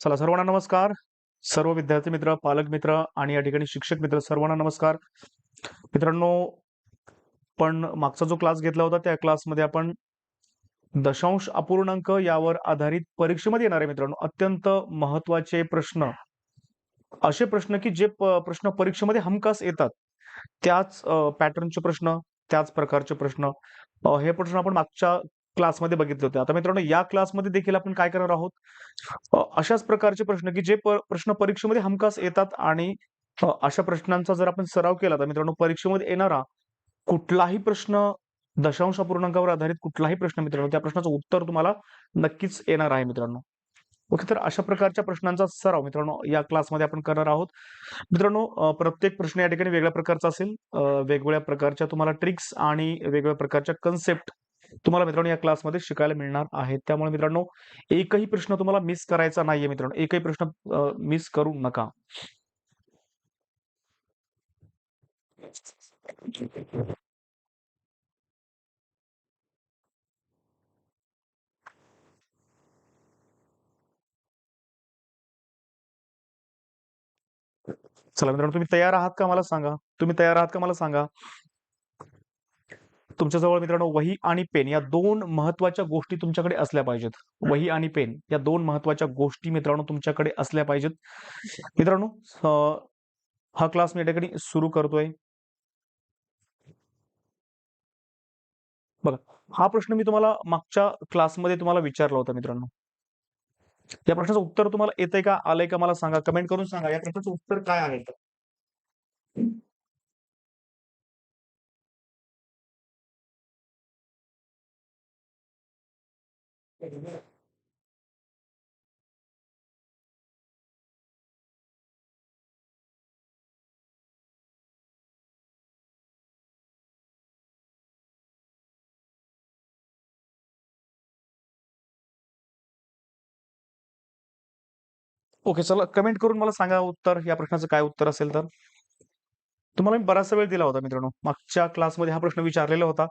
चला सर्वांना नमस्कार. सर्व विद्यार्थी मित्र पालक मित्र आणि या ठिकाणी शिक्षक मित्र सर्वांना नमस्कार. मित्रांनो पण मागचा जो क्लास घेतला होता त्या क्लासमध्ये आपण दशांश अपूर्णांक यावर आधारित परीक्षेमध्ये येणारे मित्रांनो. अत्यंत महत्त्वाचे प्रश्न. असे प्रश्न की जे प्रश्न परीक्षेमध्ये हमखास येतात त्याच पॅटर्नचे प्रश्न त्याच प्रकारचे प्रश्न. हे प्रश्न आपण मागच्या क्लासमध्ये बघितले होते. आता मित्रांनो या क्लासमध्ये देखील आपण काय करणार आहोत? अशाच प्रकारचे प्रश्न की जे प्रश्न परीक्षेमध्ये हमखास येतात आणि अशा प्रश्नांचा जर आपण सराव केला तर मित्रांनो परीक्षेमध्ये येणारा कुठलाही प्रश्न दशांश पूर्णांकावर आधारित कुठलाही प्रश्न मित्रांनो त्या प्रश्नाचं उत्तर तुम्हाला नक्कीच येणार आहे मित्रांनो. ओके तर अशा प्रकारच्या प्रश्नांचा सराव मित्रांनो या क्लासमध्ये आपण करणार आहोत. मित्रांनो प्रत्येक प्रश्न या ठिकाणी वेगळ्या प्रकारचा असेल. वेगवेगळ्या प्रकारच्या तुम्हाला ट्रिक्स आणि वेगवेगळ्या प्रकारच्या कन्सेप्ट तुम्हाला मित्रांनो या क्लासमध्ये शिकायला मिळणार आहेत. त्यामुळे मित्रांनो एकही प्रश्न तुम्हाला मिस करायचा नाहीये मित्रांनो. एकही प्रश्न मिस करू नका. चला मित्रांनो तुम्ही तयार आहात का? मला सांगा. तुम्ही तयार आहात का? मला सांगा. तुमच्याजवळ मित्रांनो वही आणि पेन या दोन महत्त्वाच्या गोष्टी तुमच्याकडे असल्या पाहिजेत. वही आणि पेन या दोन महत्त्वाच्या गोष्टी मित्रांनो तुमच्याकडे असल्या पाहिजेत. मित्रांनो हा क्लास मी या ठिकाणी सुरू करतोय. बघा हा प्रश्न मी तुम्हाला मागच्या क्लासमध्ये तुम्हाला विचारला होता मित्रांनो. या प्रश्नाचं उत्तर तुम्हाला येतंय का आलंय का मला सांगा. कमेंट करून सांगा. या प्रश्नाचं उत्तर काय आहे? ओके चला कमेंट करून मला सांगा उत्तर. या प्रश्नाचं काय उत्तर असेल तर? तुम्हाला मी बराचसा वेळ दिला होता मित्रांनो. मागच्या क्लासमध्ये हा प्रश्न विचारलेला होता.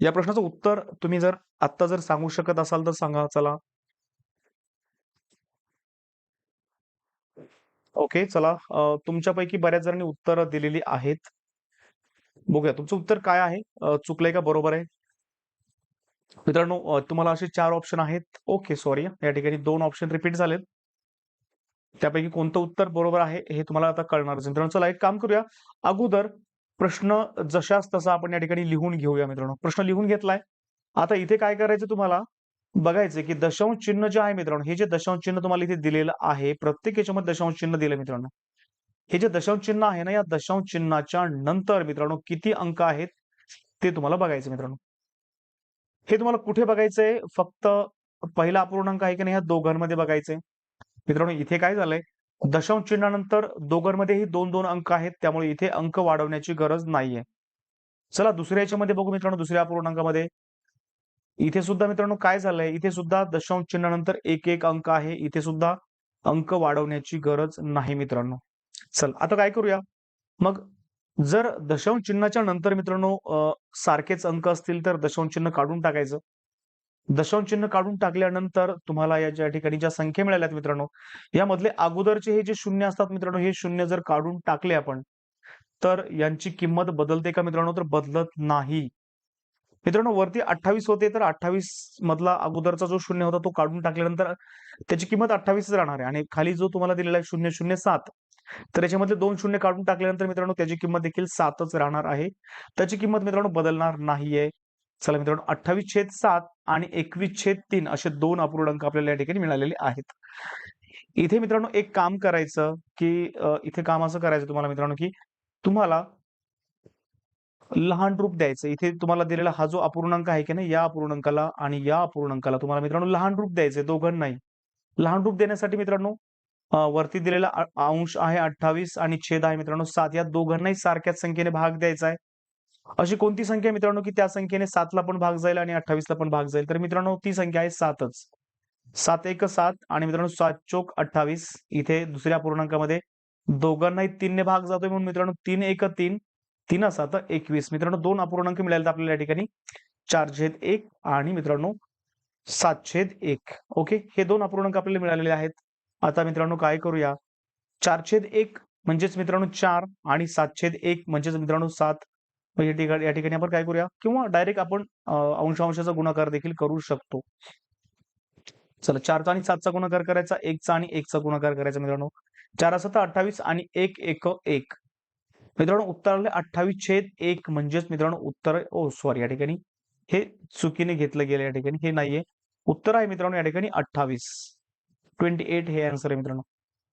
या प्रश्नाचं उत्तर तुम्ही जर आत्ता जर सांगू शकत असाल तर सांगा. चला. ओके चला. तुमच्यापैकी बऱ्याच जणांनी उत्तर दिलेली आहेत. बघूया. तुमचं उत्तर काय आहे? चुकलंय का? बरोबर आहे. मित्रांनो तुम्हाला असे चार ऑप्शन आहेत. ओके सॉरी या ठिकाणी दोन ऑप्शन रिपीट झालेत. त्यापैकी कोणतं उत्तर बरोबर आहे हे तुम्हाला आता कळणारच मित्रांनो चला एक काम करूया. अगोदर प्रश्न जशाच तसा आपण या ठिकाणी लिहून घेऊया मित्रांनो. प्रश्न लिहून घेतलाय. आता इथे काय करायचं तुम्हाला? बघायचं की दशांश चिन्ह जे आहे मित्रांनो हे जे दशांश चिन्ह तुम्हाला इथे दिलेलं आहे प्रत्येक याच्यामध्ये दशांश चिन्ह दिलं मित्रांनो. हे जे दशांश चिन्ह आहे ना या दशांश चिन्हाच्या नंतर मित्रांनो किती अंक आहेत ते तुम्हाला बघायचं मित्रांनो. हे तुम्हाला कुठे बघायचंय? फक्त पहिला अपूर्णांक आहे की नाही ह्या दोघांमध्ये बघायचंय. मित्रांनो इथे काय झालंय? दशांश चिन्हानंतर दोघांमध्येही दोन दोन अंक आहेत त्यामुळे इथे अंक वाढवण्याची गरज नाहीये. चला दुसऱ्या याच्यामध्ये बघू मित्रांनो दुसऱ्या पूर्णांकामध्ये. इथे सुद्धा मित्रांनो काय झालंय? इथे सुद्धा दशांश चिन्हानंतर एक एक अंक आहे. इथे सुद्धा अंक वाढवण्याची गरज नाही मित्रांनो. चल आता काय करूया? मग जर दशांश चिन्हाच्या नंतर मित्रांनो सारखेच अंक असतील तर दशांश चिन्ह काढून टाकायचं. दशांश चिन्ह काढून टाकल्यानंतर तुम्हाला या ज्या ठिकाणी ज्या संख्या मिळाल्यात मित्रांनो यामधले अगोदरचे हे जे शून्य असतात मित्रांनो हे शून्य जर काढून टाकले आपण तर यांची किंमत बदलते का मित्रांनो? तर बदलत नाही. मित्रांनो वरती अठ्ठावीस होते तर अठ्ठावीस मधला अगोदरचा जो शून्य होता तो काढून टाकल्यानंतर त्याची किंमत अठ्ठावीस राहणार आहे. आणि खाली जो तुम्हाला दिलेला आहे शून्य शून्य सात तर याच्यामधले दोन शून्य काढून टाकल्यानंतर मित्रांनो त्याची किंमत देखील सातच राहणार आहे. त्याची किंमत मित्रांनो बदलणार नाहीये. चला मित्रांनो अठ्ठावीस छेद सात आणि एकवीस छेद तीन असे दोन अपूर्णांक आपल्याला या ठिकाणी मिळालेले आहेत. इथे मित्रांनो एक काम करायचं की इथे काम असं करायचं तुम्हाला मित्रांनो की तुम्हाला लहान रूप द्यायचं. इथे तुम्हाला दिलेला हा जो अपूर्णांक आहे की नाही या अपूर्णांकाला आणि या अपूर्णांकाला तुम्हाला मित्रांनो लहान रूप द्यायचंय दोघांनाही लहान रूप देण्यासाठी मित्रांनो वरती दिलेला अंश आहे अठ्ठावीस आणि छेद आहे मित्रांनो सात. या दोघांनाही सारख्याच संख्येने भाग द्यायचा आहे अशी कोणती संख्या मित्रांनो की त्या संख्येने सातला पण भाग जाईल आणि अठ्ठावीसला पण भाग जाईल? तर मित्रांनो ती संख्या आहे सातच. सात एक सात आणि मित्रांनो सात चोक अठ्ठावीस. इथे दुसऱ्या पूर्णांकामध्ये दोघांनाही तीनने भाग जातोय म्हणून मित्रांनो तीन एक तीन तीन सात एकवीस. मित्रांनो दोन अपूर्णांक मिळाले आपल्याला या ठिकाणी. चार छेद एक आणि मित्रांनो सात छेद एक. ओके? हे दोन अपूर्णांक आपल्याला मिळालेले आहेत. आता मित्रांनो काय करूया? चार छेद एक म्हणजेच मित्रांनो चार आणि सात छेद एक म्हणजेच मित्रांनो सात. मग या ठिकाणी या ठिकाणी आपण काय करूया? किंवा डायरेक्ट आपण अंशांशाचा गुणाकार देखील करू शकतो. चला चारचा आणि सातचा गुणाकार करायचा एकचा आणि एकचा गुणाकार करायचा मित्रांनो. चार असं तर अठ्ठावीस आणि एक एक एक. मित्रांनो उत्तर आले अठ्ठावीस छेद एक म्हणजेच मित्रांनो उत्तर ओ सॉरी या ठिकाणी. हे चुकीने घेतलं गेलं या ठिकाणी. हे नाहीये. उत्तर आहे मित्रांनो या ठिकाणी अठ्ठावीस. ट्वेंटी एट हे आन्सर आहे मित्रांनो.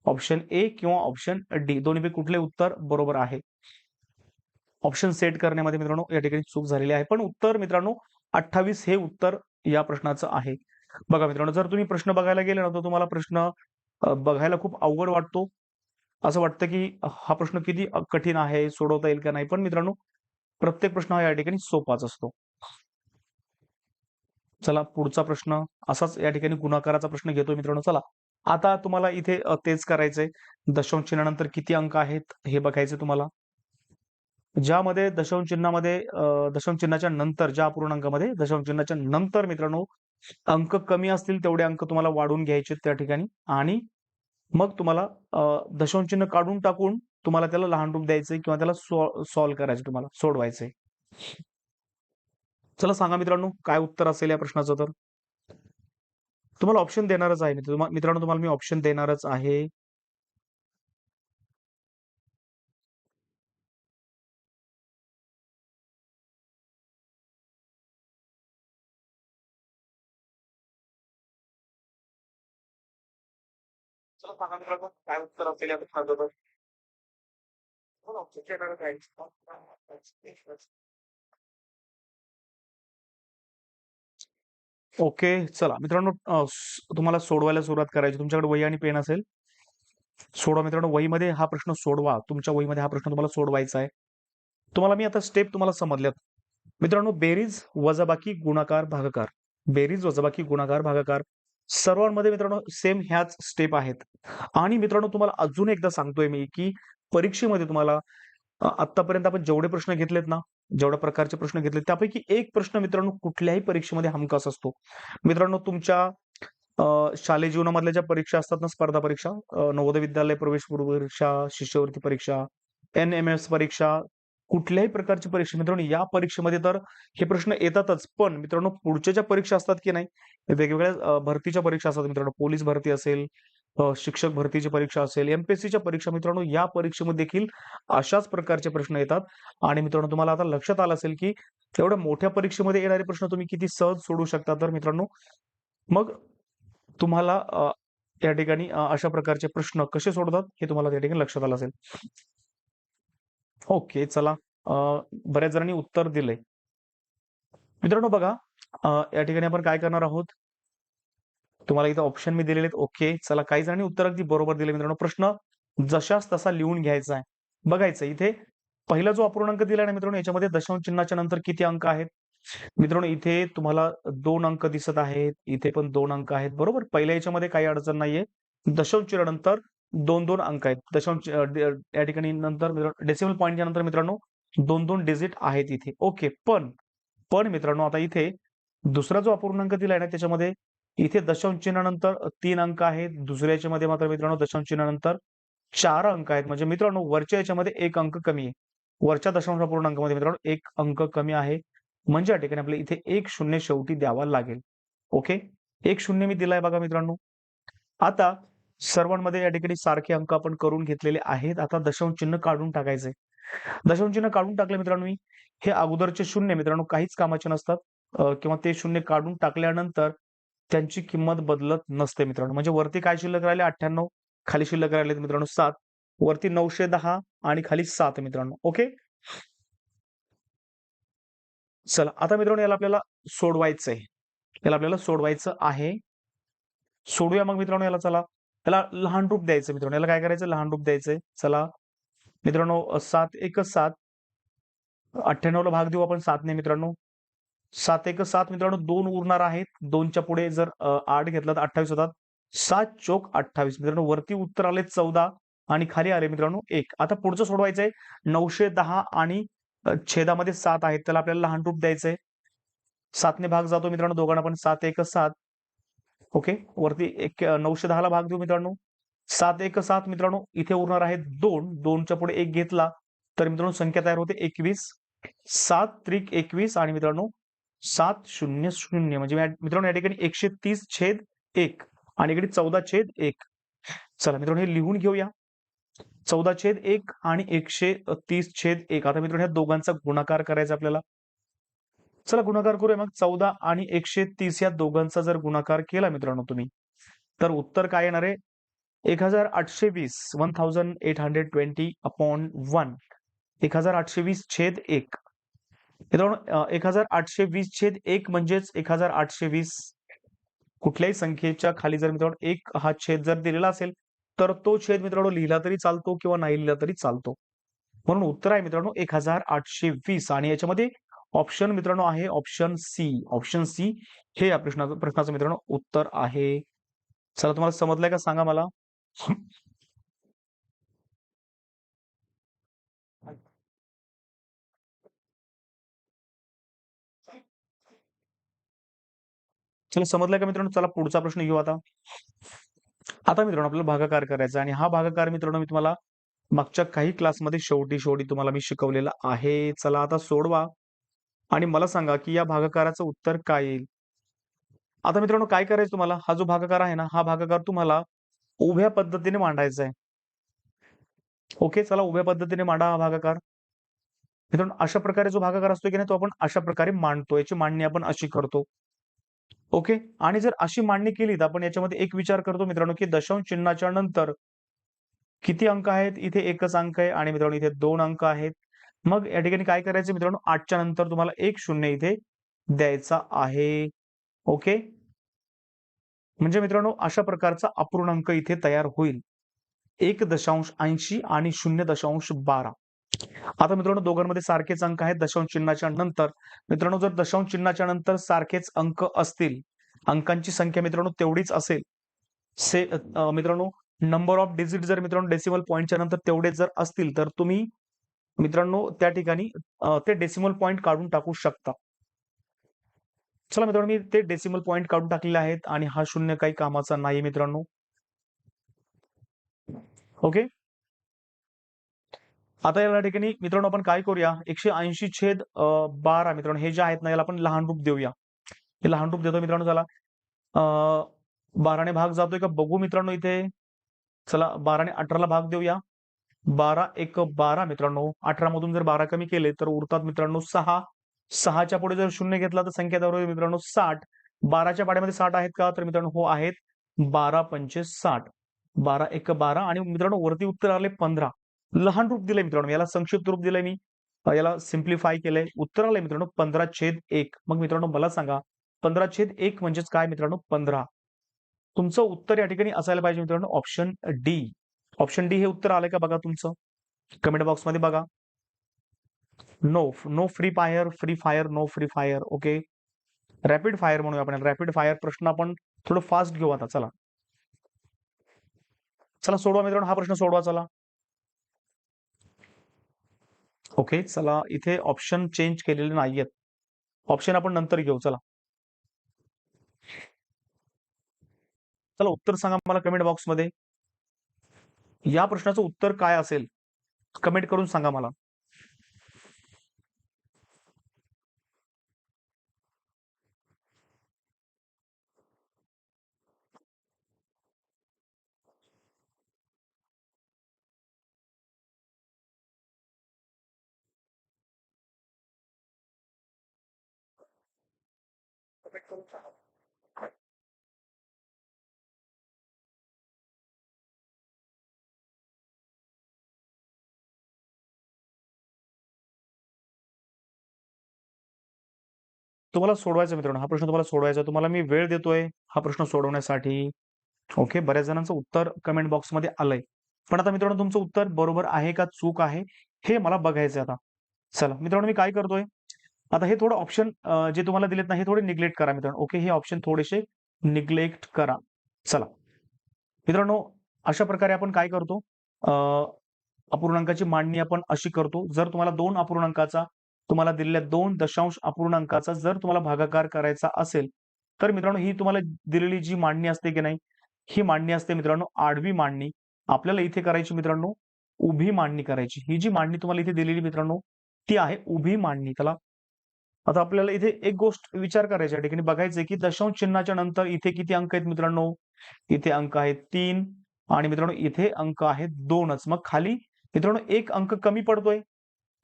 ऑप्शन ए किंवा ऑप्शन डी दोन्हीपैकी कुठले उत्तर बरोबर आहे? ऑप्शन सेट करण्यामध्ये मित्रांनो या ठिकाणी चूक झालेली आहे. पण उत्तर मित्रांनो अठ्ठावीस हे उत्तर या प्रश्नाचं आहे. बघा मित्रांनो जर तुम्ही प्रश्न बघायला गेले ना तर तुम्हाला प्रश्न बघायला खूप अवघड वाटतो. असं वाटतं की हा प्रश्न किती कठीण आहे सोडवता येईल का नाही. पण मित्रांनो प्रत्येक प्रश्न हा या ठिकाणी सोपाच असतो. चला पुढचा प्रश्न. असाच या ठिकाणी गुणाकाराचा प्रश्न घेतो मित्रांनो. चला आता तुम्हाला इथे तेच करायचंय. दशांश चिन्हानंतर किती अंक आहेत हे बघायचे तुम्हाला. ज्यामध्ये दशांश चिन्हामध्ये दशांश चिन्हाच्या नंतर ज्या अपूर्णांकामध्ये दशांश चिन्हाच्या नंतर मित्रांनो अंक कमी असतील तेवढे अंक तुम्हाला वाढून घ्यायचे त्या ठिकाणी. आणि मग तुम्हाला दशांश चिन्ह काढून टाकून तुम्हाला त्याला लहान रूप द्यायचंय किंवा त्याला सॉल्व्ह करायचं तुम्हाला सोडवायचंय. चला सांगा मित्रांनो काय उत्तर असेल या प्रश्नाचं तर? तुम्हाला ऑप्शन देणारच आहे मित्रांनो तुम्हाला मी ऑप्शन देणारच आहे. सांगा मित्रांनो काय उत्तर असेल या प्रश्नाचं हो, हो, ओके चला. मित्रांनो तुम्हाला सोडवायला सुरुवात करायची. तुमच्याकडे वही आणि पेन असेल? सोडवा मित्रांनो वहीमध्ये हा प्रश्न सोडवा. तुमच्या वहीमध्ये हा प्रश्न तुम्हाला सोडवायचा आहे. तुम्हाला मी आता स्टेप तुम्हाला समजल्यात. मित्रांनो बेरीज वजाबाकी गुणाकार भागाकार. बेरीज वजाबाकी गुणाकार भागाकार. सर्वांमध्ये मित्रांनो सेम ह्याच स्टेप आहेत. आणि मित्रांनो तुम्हाला अजून एकदा सांगतोय मी की परीक्षेमध्ये तुम्हाला आतापर्यंत आपण जेवढे प्रश्न घेतलेत ना जेवढ्या प्रकारचे प्रश्न घेतले त्यापैकी एक प्रश्न मित्रांनो कुठल्याही परीक्षेमध्ये हमखास असतो. मित्रांनो तुमच्या शालेय जीवनामधल्या ज्या परीक्षा असतात ना स्पर्धा परीक्षा नवोदय विद्यालय प्रवेश पूर्व परीक्षा शिष्यवृत्ती परीक्षा एन एम एस परीक्षा कुठल्याही प्रकारची परीक्षा. मित्रांनो या परीक्षेमध्ये तर हे प्रश्न येतातच. पण मित्रांनो पुढच्या ज्या परीक्षा असतात की नाही वेगवेगळ्या भरतीच्या परीक्षा असतात. मित्रांनो पोलीस भरती असेल शिक्षक भरतीची परीक्षा असेल एमपीएससीच्या परीक्षा मित्रांनो या परीक्षेमध्ये देखील अशाच प्रकारचे प्रश्न येतात. आणि मित्रांनो तुम्हाला आता लक्षात आलं असेल की एवढ्या मोठ्या परीक्षेमध्ये येणारे प्रश्न तुम्ही किती सहज सोडू शकता. तर मित्रांनो मग तुम्हाला या ठिकाणी अशा प्रकारचे प्रश्न कसे सोडतात हे तुम्हाला त्या ठिकाणी लक्षात आलं असेल. ओके चला. बऱ्याच जणांनी उत्तर दिले मित्रांनो बघा या ठिकाणी आपण काय करणार आहोत? तुम्हाला इथं ऑप्शन मी दिलेले ओके चला. काही जणांनी उत्तर अगदी बरोबर दिले मित्रांनो. प्रश्न जशाच तसा लिहून घ्यायचा आहे. बघायचं इथे पहिला जो अपूर्णांक दिला ना मित्रांनो याच्यामध्ये दशांश चिन्हाच्या नंतर किती अंक आहेत? मित्रांनो इथे तुम्हाला दोन अंक दिसत आहेत. इथे पण दोन अंक आहेत. बरोबर? पहिल्या याच्यामध्ये काही अडचण नाहीये. दशांश चिन्हानंतर दोन दोन अंक आहेत. दशांश या ठिकाणी नंतर डेसिमल पॉईंटच्या नंतर मित्रांनो दोन दोन डिजिट आहेत इथे. ओके पण पण मित्रांनो आता इथे दुसरा जो अपूर्णांक दिलाय ना त्याच्यामध्ये इथे दशांश चिन्हानंतर तीन अंक आहेत. दुसऱ्या याच्यामध्ये मात्र मित्रांनो दशांश चिन्हानंतर चार अंक आहेत. म्हणजे मित्रांनो वरच्या याच्यामध्ये एक अंक कमी आहे. वरच्या दशांश अपूर्णांकामध्ये मित्रांनो एक अंक कमी आहे. म्हणजे या ठिकाणी आपल्याला इथे एक शून्य शेवटी द्यावा लागेल. ओके एक शून्य मी दिलाय बघा मित्रांनो. आता सर्वांमध्ये या ठिकाणी सारखे अंक आपण करून घेतलेले आहेत. आता दशांश चिन्ह काढून टाकायचे. दशांश चिन्ह काढून टाकले मित्रांनो मी. हे अगोदरचे शून्य मित्रांनो काहीच कामाचे नसतात. किंवा ते शून्य काढून टाकल्यानंतर त्यांची किंमत बदलत नसते मित्रांनो. म्हणजे वरती काय शिल्लक राहिले? अठ्ठ्याण्णव. खाली शिल्लक राहिले मित्रांनो सात. वरती नऊशे दहा आणि खाली सात मित्रांनो. ओके? चला आता मित्रांनो याला आपल्याला सोडवायचं आहे याला आपल्याला सोडवायचं आहे. सोडूया मग मित्रांनो याला चला. त्याला लहान रूप द्यायचं मित्रांनो. याला काय करायचं? लहान रूप द्यायचंय. चला. मित्रांनो सात एकच सात. अठ्ठ्याण्णव ला भाग देऊ आपण सातने मित्रांनो. सात एक सात मित्रांनो दोन उरणार आहेत. दोनच्या पुढे जर आठ घेतला तर अठ्ठावीस होतात. सात चोक अठ्ठावीस. मित्रांनो वरती उत्तर आले चौदा आणि खाली आले मित्रांनो एक. आता पुढचं सोडवायचंय. नऊशे दहा आणि छेदामध्ये सात आहेत. त्याला आपल्याला लहान रूप द्यायचंय. सातने भाग जातो मित्रांनो. दोघांना पण सात एक सात. ओके? वरती एक नऊशे दहाला भाग देऊ मित्रांनो. सात एक सात मित्रांनो इथे उरणार आहे दोन. दोनच्या पुढे एक घेतला तर मित्रांनो संख्या तयार होते एकवीस. सात त्रिक एकवीस आणि मित्रांनो सात शून्य शून्य. म्हणजे मित्रांनो या ठिकाणी एकशे तीस छेद एक आणि इकडे चौदा छेद एक. चला मित्रांनो हे लिहून घेऊया. चौदा छेद एक आणि एकशे तीस छेद एक. आता मित्रांनो ह्या दोघांचा गुणाकार करायचा आपल्याला. चला गुणाकार करूया. मग चौदा आणि एकशे तीस या दोघांचा जर गुणाकार केला मित्रांनो तुम्ही तर उत्तर काय येणार आहे? एक हजार आठशे वीस one thousand eight hundred twenty upon one एक हजार आठशे वीस छेद एक. मित्रांनो एक हजार आठशे वीस छेद एक म्हणजेच एक हजार आठशे वीस कुठल्याही संख्येच्या खाली जर मित्रांनो एक हा छेद जर दिलेला असेल तर तो छेद मित्रांनो लिहिला तरी चालतो किंवा नाही लिहिला तरी चालतो. म्हणून उत्तर आहे मित्रांनो एक हजार आठशे वीस आणि याच्यामध्ये ऑप्शन मित्रांनो आहे ऑप्शन सी. ऑप्शन सी हे या प्रश्नाचं प्रश्नाचं मित्रांनो उत्तर आहे. चला तुम्हाला समजलंय का? सांगा मला. चला समजलंय का मित्रांनो? चला पुढचा प्रश्न घेऊ आता. आता मित्रांनो आपल्याला भागाकार करायचा आणि हा भागाकार मित्रांनो मी तुम्हाला मागच्या काही क्लासमध्ये शेवटी शेवटी तुम्हाला मी शिकवलेला आहे. चला आता सोडवा. आणि मला सांगा की या भागाकाराचं उत्तर काय येईल? आता मित्रांनो काय करायचं तुम्हाला? हा जो भागाकार आहे ना हा भागाकार तुम्हाला उभ्या पद्धतीने मांडायचा आहे. ओके चला उभ्या पद्धतीने मांडा हा भागाकार. मित्रांनो अशा प्रकारे जो भागाकार असतो की नाही तो आपण अशा प्रकारे मांडतो. याची मांडणी आपण अशी करतो. ओके? आणि जर अशी मांडणी केली तर आपण याच्यामध्ये एक विचार करतो मित्रांनो की दशांश चिन्हाच्या नंतर किती अंक आहेत? इथे एकच अंक आहे आणि मित्रांनो इथे दोन अंक आहेत. मग या ठिकाणी काय करायचं मित्रांनो? आठच्या नंतर तुम्हाला एक शून्य इथे द्यायचा आहे. ओके? म्हणजे मित्रांनो अशा प्रकारचा अपूर्णांक इथे तयार होईल. एक दशांश ऐंशी आणि शून्य दशांश बारा. आता मित्रांनो दोघांमध्ये सारखेच अंक आहेत. दशांश चिन्हाच्या नंतर मित्रांनो जर दशांश चिन्हाच्या नंतर सारखेच अंक असतील अंकांची संख्या मित्रांनो तेवढीच असेल से मित्रांनो नंबर ऑफ डिजिट जर मित्रांनो डेसिमल पॉईंटच्या नंतर तेवढेच जर असतील तर तुम्ही मित्रांनो त्या ठिकाणी ते डेसिमल पॉईंट काढून टाकू शकता. चला मित्रांनो मी ते डेसिमल पॉईंट काढून टाकलेले आहेत आणि हा शून्य काही कामाचा नाही मित्रांनो. ओके आता या ठिकाणी मित्रांनो आपण काय करूया? एकशे ऐंशी छेद बारा मित्रांनो हे जे आहेत ना याला आपण लहान रूप देऊया. हे लहान रूप देतो मित्रांनो चला बाराने भाग जातोय का? बघू मित्रांनो इथे. चला बाराने अठराला भाग देऊया. बारा एक बारा मित्रांनो अठरा मधून जर बारा कमी केले तर उरतात मित्रांनो सहा. सहाच्या पुढे जर शून्य घेतला तर संख्या तयार मित्रांनो साठ. बाराच्या पाड्यामध्ये साठ आहेत का? तर मित्रांनो हो आहेत. बारा पंचे साठ. बारा एक बारा आणि मित्रांनो वरती उत्तर आले पंधरा. लहान रूप दिलंय मित्रांनो याला संक्षिप्त रूप दिलंय मी. याला सिम्प्लिफाय केलंय. उत्तर आलंय मित्रांनो पंधरा छेद एक. मग मित्रांनो मला सांगा पंधरा छेद एक म्हणजेच काय मित्रांनो? पंधरा. तुमचं उत्तर या ठिकाणी असायला पाहिजे मित्रांनो ऑप्शन डी ऑप्शन डी हे उत्तर आलंय का बघा तुमचं? कमेंट बॉक्समध्ये बघा. No no free fire free fire no free fire okay rapid fire म्हणूया आपण. रॅपिड फायर प्रश्न आपण थोडं फास्ट घेऊ आता चला. चला सोडवा मित्रांनो हा प्रश्न सोडवा चला. ओके चला इथे ऑप्शन चेंज केलेले नाहीयेत. ऑप्शन आपण नंतर घेऊ चला. चला उत्तर सांगा मला कमेंट बॉक्समध्ये या प्रश्नाचं उत्तर काय असेल? कमेंट करून सांगा मला. तुम्हाला सोडवायचा मित्रांनो हा प्रश्न तुम्हाला सोडवायचा तुम्हाला मी वेळ देतोय हा प्रश्न सोडवण्यासाठी. ओके बऱ्याच जणांचं उत्तर कमेंट बॉक्समध्ये आलंय. पण आता मित्रांनो तुमचं उत्तर बरोबर आहे का चूक आहे हे मला बघायचं आता. चला मित्रांनो मी काय करतोय? आता हे थोडं ऑप्शन जे तुम्हाला दिलेत ना हे थोडे निग्लेक्ट करा मित्रांनो. ओके हे ऑप्शन थोडेसे निग्लेक्ट करा. चला. मित्रांनो अशा प्रकारे आपण काय करतो? अपूर्णांकाची मांडणी आपण अशी करतो. जर तुम्हाला दोन अपूर्णांकाचा तुम्हाला दिलेल्या दोन दशांश अपूर्णांकाचा जर तुम्हाला भागाकार करायचा असेल तर मित्रांनो ही तुम्हाला दिलेली जी मांडणी असते की नाही ही मांडणी असते मित्रांनो आडवी मांडणी. आपल्याला इथे करायची मित्रांनो उभी मांडणी करायची. ही जी मांडणी तुम्हाला इथे दिलेली मित्रांनो ती आहे उभी मांडणी. त्याला आता आपल्याला इथे एक गोष्ट विचार करायची या ठिकाणी बघायचंय की दशांश चिन्हाच्या नंतर इथे किती अंक आहेत मित्रांनो? इथे अंक आहेत तीन आणि मित्रांनो इथे अंक आहेत दोनच. मग खाली मित्रांनो एक अंक कमी पडतोय.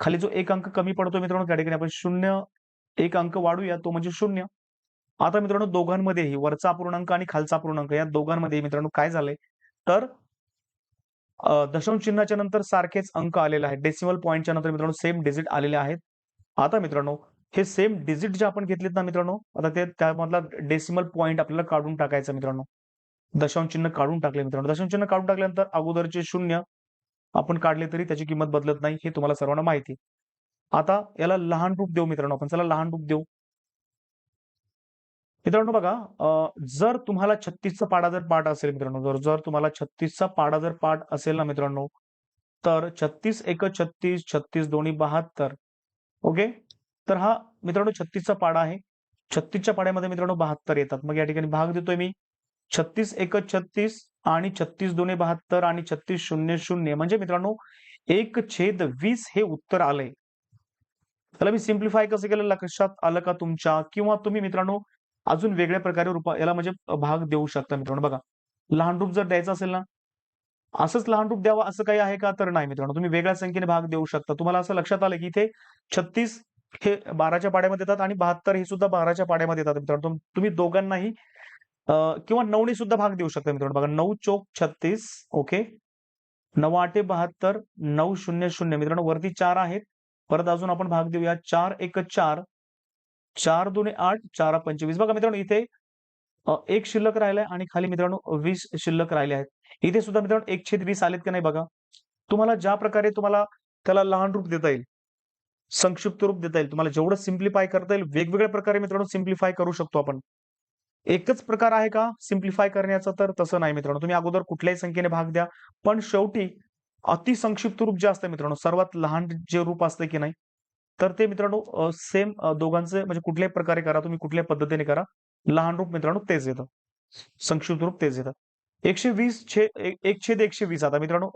खाली जो एक अंक कमी पडतो मित्रांनो त्या ठिकाणी आपण शून्य एक अंक वाढूया. तो म्हणजे शून्य. आता मित्रांनो दोघांमध्येही वरचा पूर्णांक आणि खालचा पूर्णांक या दोघांमध्ये मित्रांनो काय झालंय? तर दशांश चिन्हाच्या नंतर सारखेच अंक आलेले आहेत. डेसिमल पॉईंटच्या नंतर मित्रांनो सेम डिजिट आलेले आहेत. आता मित्रांनो हे सेम डिजिट जे आपण घेतलेत ना मित्रांनो आता ते त्यामधला डेसिमल पॉईंट आपल्याला काढून टाकायचं मित्रांनो. दशांश चिन्ह काढून टाकले मित्रांनो. दशांश चिन्ह काढून टाकल्यानंतर अगोदरचे शून्य आपण काढले तरी त्याची किंमत बदलत नाही हे तुम्हाला सर्वांना माहिती आता याला लहान रूप देऊ मित्रांनो आपण चला लहान रूप देऊ. मित्रांनो बघा जर तुम्हाला छत्तीसचा पाडा जर पाठ असेल मित्रांनो जर जर तुम्हाला छत्तीसचा पाडा जर पाठ असेल ना मित्रांनो तर छत्तीस एक छत्तीस छत्तीस दोन्ही बहात्तर ओके? तर हा मित्रांनो छत्तीसचा पाडा आहे. छत्तीसच्या पाड्यामध्ये मित्रांनो बहात्तर येतात. मग या ठिकाणी भाग देतोय मी. छत्तीस एक छत्तीस आणि छत्तीस दोन्ही बहात्तर आणि छत्तीस शून्य शून्य. म्हणजे मित्रांनो एक छेद वीस हे उत्तर आलंय. त्याला मी सिम्प्लिफाय कसं केलं? लक्षात आलं का तुमच्या? किंवा तुम्ही मित्रांनो अजून वेगळ्या प्रकारे रूपा याला म्हणजे भाग देऊ शकता मित्रांनो. बघा लहान रूप जर द्यायचं असेल ना असंच लहान रूप द्यावा असं काही आहे का? तर नाही मित्रांनो. तुम्ही वेगळ्या संख्येने भाग देऊ शकता. तुम्हाला असं लक्षात आलं की इथे छत्तीस हे बाराच्या पाड्यामध्ये येतात आणि बहात्तर हे सुद्धा बाराच्या पाड्यामध्ये येतात मित्रांनो. तुम्ही दोघांनाही किंवा नऊने सुद्धा भाग देऊ शकता मित्रांनो. बघा नऊ चोक छत्तीस ओके. नऊ आठे बहात्तर नऊ शून्य शून्य. मित्रांनो वरती चार आहेत. परत अजून आपण भाग देऊया. चार एक चार. चार दोन आठ चार पंचवीस. बघा मित्रांनो इथे एक शिल्लक राहिलाय आणि खाली मित्रांनो वीस शिल्लक राहिले आहेत. इथे सुद्धा मित्रांनो एक छेद वीस आलेत की नाही बघा. तुम्हाला ज्या प्रकारे तुम्हाला त्याला लहान रूप देता येईल संक्षिप्त रूप देता येईल तुम्हाला जेवढं सिम्प्लिफाय करता येईल वेगवेगळ्या प्रकारे मित्रांनो सिम्प्लिफाय करू शकतो आपण. एकच प्रकार आहे का? सिम्प्लिफाय करण्याचा तर तसं नाही मित्रांनो. तुम्ही अगोदर कुठल्याही संख्येने भाग द्या पण शेवटी अतिसंक्षिप्त रूप जे असतं मित्रांनो सर्वात लहान जे रूप असतं की नाही तर ते मित्रांनो सेम दोघांचे म्हणजे कुठल्याही प्रकारे करा तुम्ही कुठल्याही पद्धतीने करा लहान रूप मित्रांनो तेच येतं. संक्षिप्त रूप तेच येतं. एकशे वीस छेद एक छेद एकशे वीस आता मित्रांनो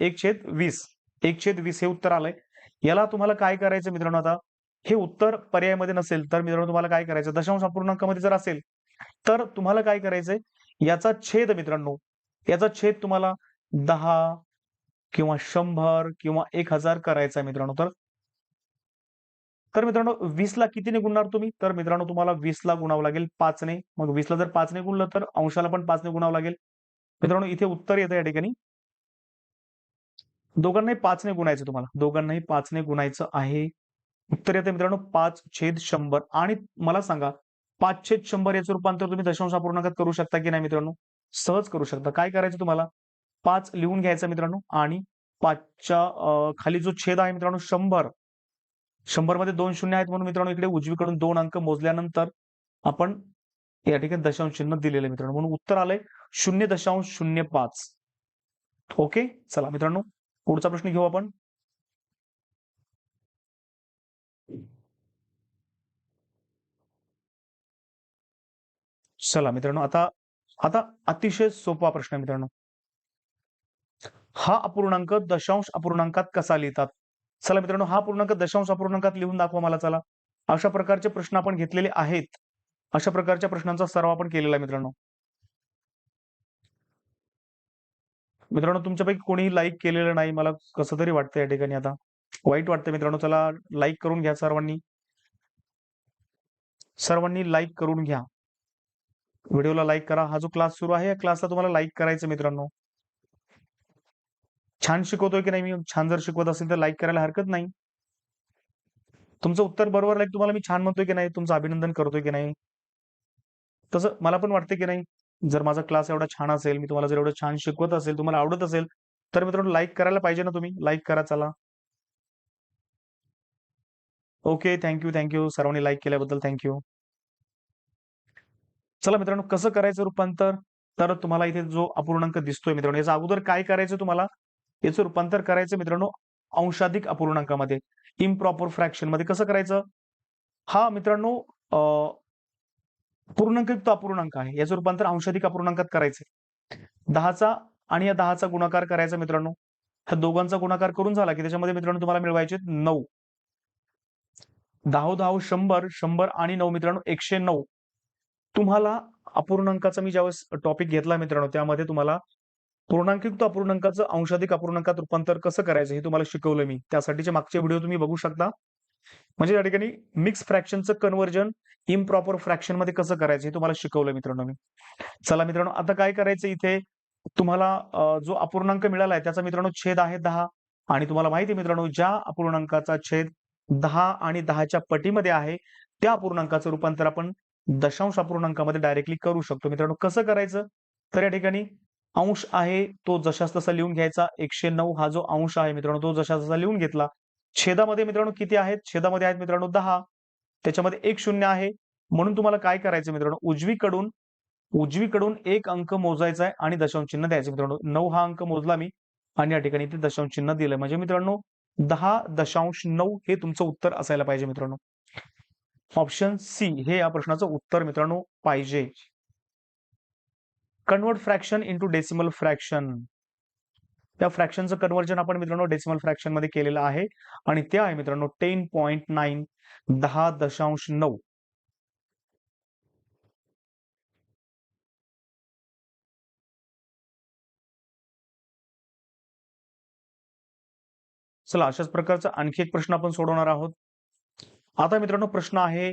एक छेद वीस एक छेद वीस हे उत्तर आलंय. याला तुम्हाला काय करायचं मित्रांनो आता? हे उत्तर पर्यायामध्ये नसेल तर मित्रांनो तुम्हाला काय करायचं? दशांश अपूर्णांकामध्ये जर असेल तर तुम्हाला काय करायचंय? याचा छेद मित्रांनो याचा छेद तुम्हाला दहा किंवा शंभर किंवा एक हजार करायचा मित्रांनो. तर तर मित्रांनो वीसला कितीने गुणणार तुम्ही? तर मित्रांनो तुम्हाला वीसला गुणावं लागेल पाचने. मग वीसला जर पाचने गुणलं तर अंशाला पण पाचने गुणावं लागेल. मित्रांनो इथे उत्तर येतं या ठिकाणी. दोघांनाही पाचने गुणायचं तुम्हाला. दोघांनाही पाचने गुणायचं आहे. उत्तर येतं मित्रांनो पाच छेद शंभर. आणि मला सांगा पाचशे शंभर याचं रूपांतर तुम्ही दशांश अपूर्णांकात करू शकता की नाही मित्रांनो? सहज करू शकता. काय करायचं तुम्हाला? पाच लिहून घ्यायचं मित्रांनो. आणि पाचच्या खाली जो छेद आहे मित्रांनो शंभर. शंभरमध्ये दोन शून्य आहेत म्हणून मित्रांनो इकडे उजवीकडून दोन अंक मोजल्यानंतर आपण या ठिकाणी दशांश चिन्ह दिलेलं मित्रांनो. म्हणून उत्तर आलंय शून्य दशांश शून्य पाच. ओके? चला मित्रांनो पुढचा प्रश्न घेऊ आपण. चला मित्रांनो आता आता अतिशय सोपा प्रश्न आहे मित्रांनो. हा अपूर्णांक दशांश अपूर्णांकात कसा लिहितात? चला मित्रांनो हा पूर्णांक दशांश अपूर्णांकात लिहून दाखवा मला चला. अशा प्रकारचे प्रश्न आपण घेतलेले आहेत. अशा प्रकारच्या प्रश्नांचा सराव आपण केलेला आहे मित्रांनो. मित्रांनो तुमच्यापैकी कोणीही लाईक केलेलं नाही मला कसं तरी वाटतं या ठिकाणी आता. वाईट वाटतं मित्रांनो चला लाईक करून घ्या सर्वांनी. सर्वांनी लाईक करून घ्या. व्हिडिओला लाईक करा. हा जो क्लास सुरू आहे या क्लासला तुम्हाला लाईक करायचं मित्रांनो. छान शिकवतोय की नाही मी? छान जर शिकवत असेल तर लाईक करायला हरकत नाही. तुमचं उत्तर बरोबर लाईक तुम्हाला मी छान म्हणतोय की नाही? तुमचं अभिनंदन करतोय की नाही? तसं मला पण वाटतं की नाही? जर माझा क्लास एवढा छान असेल मी तुम्हाला जर एवढं छान शिकवत असेल तुम्हाला आवडत असेल तर मित्रांनो लाईक करायला पाहिजे ना तुम्ही? लाईक करा चला. Okay thank you thank you. सर्वांनी लाईक केल्याबद्दल थँक्यू. चला मित्रांनो कसं करायचं रूपांतर? तर तुम्हाला इथे जो अपूर्णांक दिसतोय मित्रांनो याचा अगोदर काय करायचं तुम्हाला? याचं रूपांतर करायचं मित्रांनो अंशाधिक अपूर्णांकामध्ये इम्प्रॉपर फ्रॅक्शनमध्ये कसं करायचं? हा मित्रांनो पूर्णांकयुक्त अपूर्णांक आहे. याचं रूपांतर अंशाधिक अपूर्णांकात करायचं दहाचा आणि या दहाचा गुणाकार करायचा मित्रांनो. ह्या दोघांचा गुणाकार करून झाला की त्याच्यामध्ये मित्रांनो तुम्हाला मिळवायचे नऊ. दहा दहा शंभर शंभर आणि नऊ मित्रांनो एकशे नऊ. तुम्हाला अपूर्णांकाचा मी ज्यावेळेस टॉपिक घेतला मित्रांनो त्यामध्ये तुम्हाला पूर्णांकयुक्त अपूर्णांकाचं अंशाधिक अपूर्णांकात रूपांतर कसं करायचं हे तुम्हाला शिकवलं मी. त्यासाठीचे मागचे व्हिडिओ तुम्ही बघू शकता. म्हणजे या ठिकाणी मिक्स फ्रॅक्शनचं कन्व्हर्जन इम्प्रॉपर फ्रॅक्शनमध्ये कसं करायचं हे तुम्हाला शिकवलं मित्रांनो मी. चला मित्रांनो आता काय करायचं इथे? तुम्हाला जो अपूर्णांक मिळाला आहे त्याचा मित्रांनो छेद आहे दहा. आणि तुम्हाला माहिती आहे मित्रांनो ज्या अपूर्णांकाचा छेद दहा आणि दहाच्या पटीमध्ये आहे त्या अपूर्णांकाचं रूपांतर आपण दशांश अपूर्णांकामध्ये डायरेक्टली करू शकतो. मित्रांनो कसं करायचं? तर या ठिकाणी अंश आहे तो जशास तसा लिहून घ्यायचा. एकशे नऊ हा जो अंश आहे मित्रांनो तो जशास तसा लिहून घेतला. छेदामध्ये मित्रांनो किती आहेत? छेदामध्ये आहेत मित्रांनो दहा. त्याच्यामध्ये एक शून्य आहे. म्हणून तुम्हाला काय करायचं मित्रांनो? उजवीकडून उजवीकडून एक अंक मोजायचा आहे आणि दशांश चिन्ह द्यायचं मित्रांनो नऊ हा अंक मोजला मी आणि या ठिकाणी ते दशांश चिन्ह दिलं म्हणजे मित्रांनो दहा दशांश नऊ हे तुमचं उत्तर असायला पाहिजे मित्रांनो. ऑप्शन सी हे या प्रश्नाचं उत्तर मित्रांनो पाहिजे. Convert fraction into decimal fraction त्या फ्रॅक्शनचं कन्वर्जन आपण मित्रांनो डेसिमल फ्रॅक्शनमध्ये केलेलं आहे. आणि ते आहे मित्रांनो टेन पॉईंट नाईन दहा दशांश नऊ. चला अशाच प्रकारचा आणखी एक प्रश्न आपण सोडवणार आहोत. आता मित्रांनो प्रश्न आहे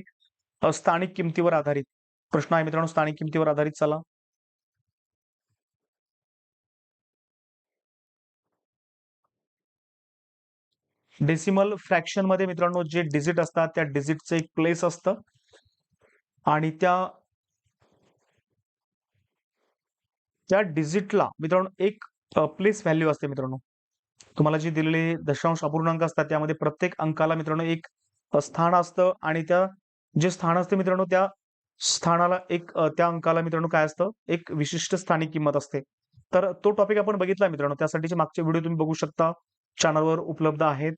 स्थानिक किमतीवर आधारित. प्रश्न आहे मित्रांनो स्थानिक किमतीवर आधारित चला. डेसिमल फ्रॅक्शनमध्ये मित्रांनो जे डिजिट असतात त्या डिजिटचं एक प्लेस असतं. आणि त्या त्या डिजिटला मित्रांनो एक प्लेस व्हॅल्यू असते मित्रांनो. तुम्हाला जे दिलेले दशांश अपूर्णांक असतात त्यामध्ये प्रत्येक अंकाला मित्रांनो एक स्थान असतं आणि त्या जे स्थान असते मित्रांनो त्या स्थानाला एक त्या अंकाला मित्रांनो काय असतं? एक विशिष्ट स्थानिक किंमत असते. तर तो टॉपिक आपण बघितला मित्रांनो. त्यासाठीचे मागचे व्हिडिओ तुम्ही बघू शकता. चॅनलवर उपलब्ध आहेत.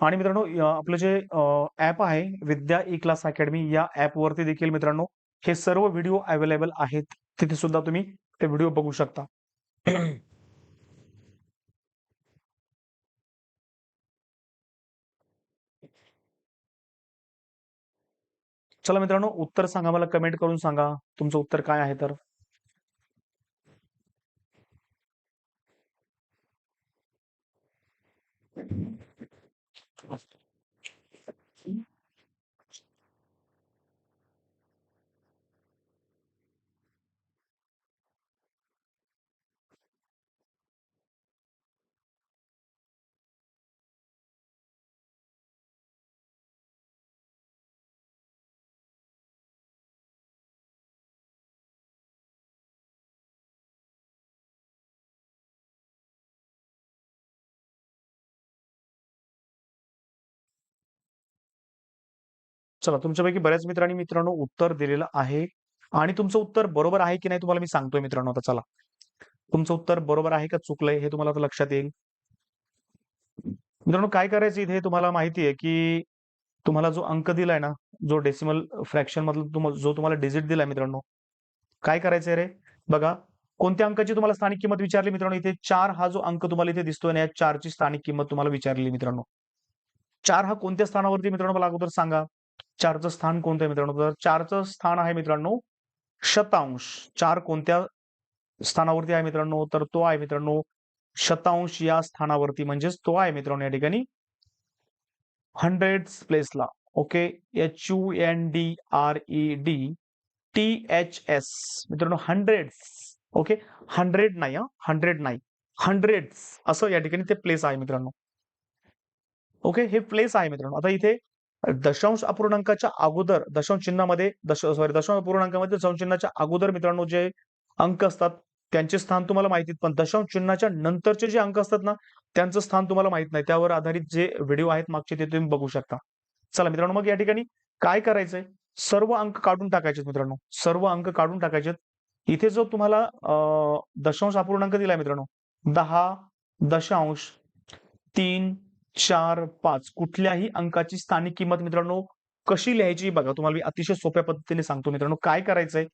आणि मित्रांनो आपलं जे ऍप आहे विद्या ई क्लास अकॅडमी या ऍप वरती देखील मित्रांनो हे सर्व व्हिडिओ अवेलेबल आहेत. तिथे सुद्धा तुम्ही ते व्हिडिओ बघू शकता. चला मित्रांनो उत्तर सांगा मला कमेंट करून सांगा. तुमचं उत्तर काय आहे तर? चला तुमच्यापैकी बऱ्याच मित्रांनी मित्रांनो उत्तर दिलेलं आहे. आणि तुमचं उत्तर बरोबर आहे की नाही तुम्हाला मी सांगतोय मित्रांनो आता चला. तुमचं उत्तर बरोबर आहे का चुकलंय हे तुम्हाला आता लक्षात येईल. मित्रांनो काय करायचं इथे तुम्हाला माहिती आहे की तुम्हाला जो अंक दिलाय ना जो डेसिमल फ्रॅक्शन मधला जो तुम्हाला डिजिट दिलाय मित्रांनो काय करायचंय रे? बघा कोणत्या अंकाची तुम्हाला स्थानिक किंमत विचारली मित्रांनो? इथे चार हा जो अंक तुम्हाला इथे दिसतोय ना या चारची स्थानिक किंमत तुम्हाला विचारली मित्रांनो. चार हा कोणत्या स्थानावरती मित्रांनो मला अगोदर सांगा. चारचं स्थान कोणतं आहे मित्रांनो? तर चारचं स्थान आहे मित्रांनो शतांश. चार कोणत्या स्थानावरती आहे मित्रांनो? तर तो आहे मित्रांनो शतांश या स्थानावरती. म्हणजेच तो आहे मित्रांनो या ठिकाणी. Hundred प्लेसला. Okay? H U N D R E D T H S मित्रांनो हंड्रेड ओके? हंड्रेड नाही हा? हंड्रेड नाही. हंड्रेड असं या ठिकाणी ते प्लेस आहे मित्रांनो. ओके? हे प्लेस आहे मित्रांनो. आता इथे दशांश अपूर्णांकाच्या अगोदर दशांश चिन्हामध्ये दश सॉरी दशांश अपूर्णांकामध्ये दशांश चिन्हाच्या अगोदर मित्रांनो जे अंक असतात त्यांचे स्थान तुम्हाला माहिती आहेत, पण दशांश चिन्हाच्या नंतरचे जे अंक असतात ना त्यांचं स्थान तुम्हाला माहीत नाही. त्यावर आधारित जे व्हिडिओ आहेत मागचे ते तुम्ही बघू शकता. चला मित्रांनो मग या ठिकाणी काय करायचंय? सर्व अंक काढून टाकायचे मित्रांनो. सर्व अंक काढून टाकायचे इथे जो तुम्हाला दशांश अपूर्णांक दिलाय मित्रांनो दहा दशांश तीन चार पाच कुठल्याही अंकाची स्थानिक किंमत मित्रांनो कशी लिहायची? बघा तुम्हाला मी अतिशय सोप्या पद्धतीने सांगतो मित्रांनो काय करायचंय?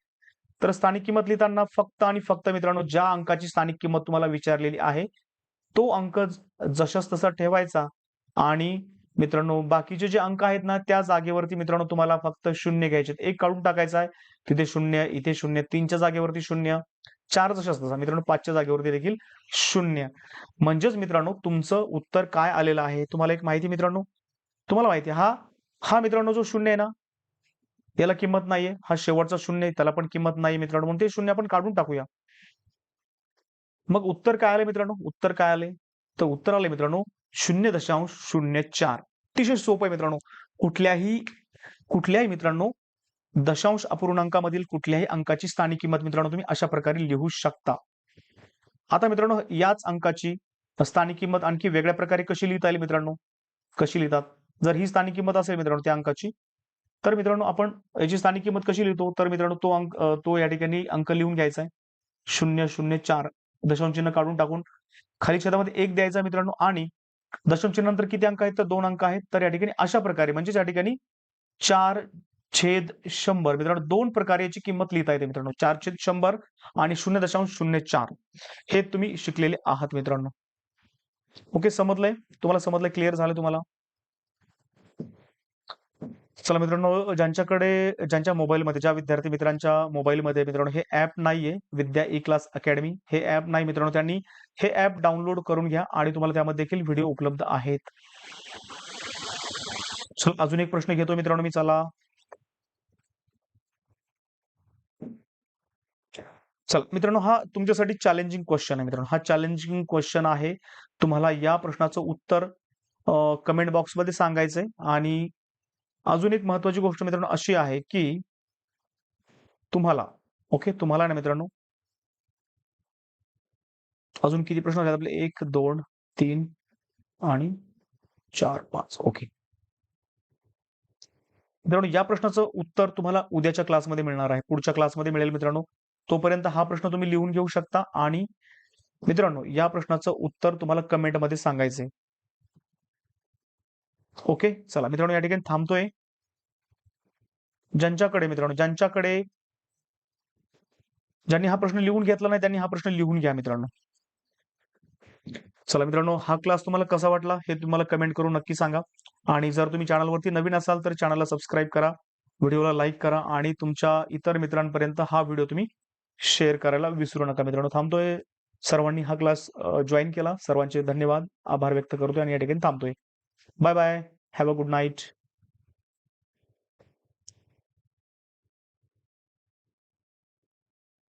तर स्थानिक किंमत लिहिताना फक्त आणि फक्त मित्रांनो ज्या अंकाची स्थानिक किंमत तुम्हाला विचारलेली आहे तो अंक जशास तसा ठेवायचा आणि मित्रांनो बाकीचे जे अंक आहेत ना त्या जागेवरती मित्रांनो तुम्हाला फक्त शून्य घ्यायचे एक काढून टाकायचं आहे. तिथे शून्य इथे शून्य तीनच्या जागेवरती शून्य. चार जसे असतात. मित्रांनो पाचच्या जागेवरती देखील शून्य. म्हणजेच मित्रांनो तुमचं उत्तर काय आलेलं आहे? तुम्हाला एक माहिती मित्रांनो? तुम्हाला माहिती हा हा मित्रांनो जो शून्य आहे ना याला किंमत नाहीये. हा शेवटचा शून्य आहे त्याला पण किंमत नाही मित्रांनो. म्हणून ते शून्य आपण काढून टाकूया. मग उत्तर काय आले मित्रांनो? उत्तर काय आले तर उत्तर आले मित्रांनो शून्य दशांश शून्य चार. अतिशय सोपं आहे मित्रांनो. कुठल्याही कुठल्याही मित्रांनो दशांश अपूर्णांकामधील कुठल्याही अंकाची स्थानिक किंमत मित्रांनो तुम्ही अशा प्रकारे लिहू शकता. आता मित्रांनो याच अंकाची स्थानिक किंमत आणखी वेगळ्या प्रकारे कशी लिहिता येईल मित्रांनो? कशी लिहितात? जर ही स्थानिक किंमत असेल मित्रांनो त्या अंकाची तर मित्रांनो आपण याची स्थानिक किंमत कशी लिहितो? तर मित्रांनो तो अंक तो या ठिकाणी अंक लिहून घ्यायचा आहे. शून्य शून्य चार. दशांशचिन्ह काढून टाकून खाली छेदामध्ये एक द्यायचा मित्रांनो आणि दशांश नंतर किती अंक आहेत? तर दोन अंक आहेत. तर या ठिकाणी अशा प्रकारे म्हणजेच या ठिकाणी चार छेद शंभर. मित्रांनो दोन प्रकारे याची किंमत लिहिता येते मित्रांनो. चार छेद शंभर आणि शून्य दशांश शून्य चार. हे तुम्ही शिकलेले आहात मित्रांनो. ओके समजलंय? तुम्हाला समजलंय? क्लिअर झालं तुम्हाला? चला मित्रांनो ज्यांच्याकडे ज्यांच्या मोबाईलमध्ये ज्या विद्यार्थी मित्रांच्या मोबाईलमध्ये मित्रांनो हे ऍप नाहीये विद्या ई क्लास अकॅडमी हे ऍप नाही मित्रांनो त्यांनी हे ऍप डाउनलोड करून घ्या आणि तुम्हाला त्यामध्ये देखील व्हिडिओ उपलब्ध आहेत. चल अजून एक प्रश्न घेतो मित्रांनो मी चला. चल मित्रांनो हा तुमच्यासाठी चॅलेंजिंग क्वेश्चन आहे मित्रांनो. हा चॅलेंजिंग क्वेश्चन आहे. तुम्हाला या प्रश्नाचं उत्तर कमेंट बॉक्समध्ये सांगायचंय. आणि अजून एक महत्वाची गोष्ट मित्रांनो अशी आहे की तुम्हाला ओके तुम्हाला ना मित्रांनो अजून किती प्रश्न आहेत आपले एक दोन तीन आणि चार पाच ओके मित्रांनो या प्रश्नाचं उत्तर तुम्हाला उद्याच्या क्लासमध्ये मिळणार आहे. पुढच्या क्लासमध्ये मिळेल मित्रांनो. तोपर्यंत हा प्रश्न तुम्ही लिहून घेऊ शकता. आणि मित्रांनो या प्रश्नाचं उत्तर तुम्हाला कमेंटमध्ये सांगायचंय. ओके? चला मित्रांनो या ठिकाणी थांबतोय. ज्यांच्याकडे मित्रांनो ज्यांच्याकडे ज्यांनी हा प्रश्न लिहून घेतला नाही त्यांनी हा प्रश्न लिहून घ्या मित्रांनो. चला मित्रांनो हा क्लास तुम्हाला कसा वाटला हे तुम्हाला कमेंट करून नक्की सांगा. आणि जर तुम्ही चॅनलवरती नवीन असाल तर चॅनलला सबस्क्राईब करा व्हिडिओला लाईक करा आणि तुमच्या इतर मित्रांपर्यंत हा व्हिडिओ तुम्ही शेअर करायला विसरू नका मित्रांनो. थांबतोय. सर्वांनी हा क्लास जॉईन केला. सर्वांचे धन्यवाद. आभार व्यक्त करतोय आणि या ठिकाणी थांबतोय. Bye bye have a good night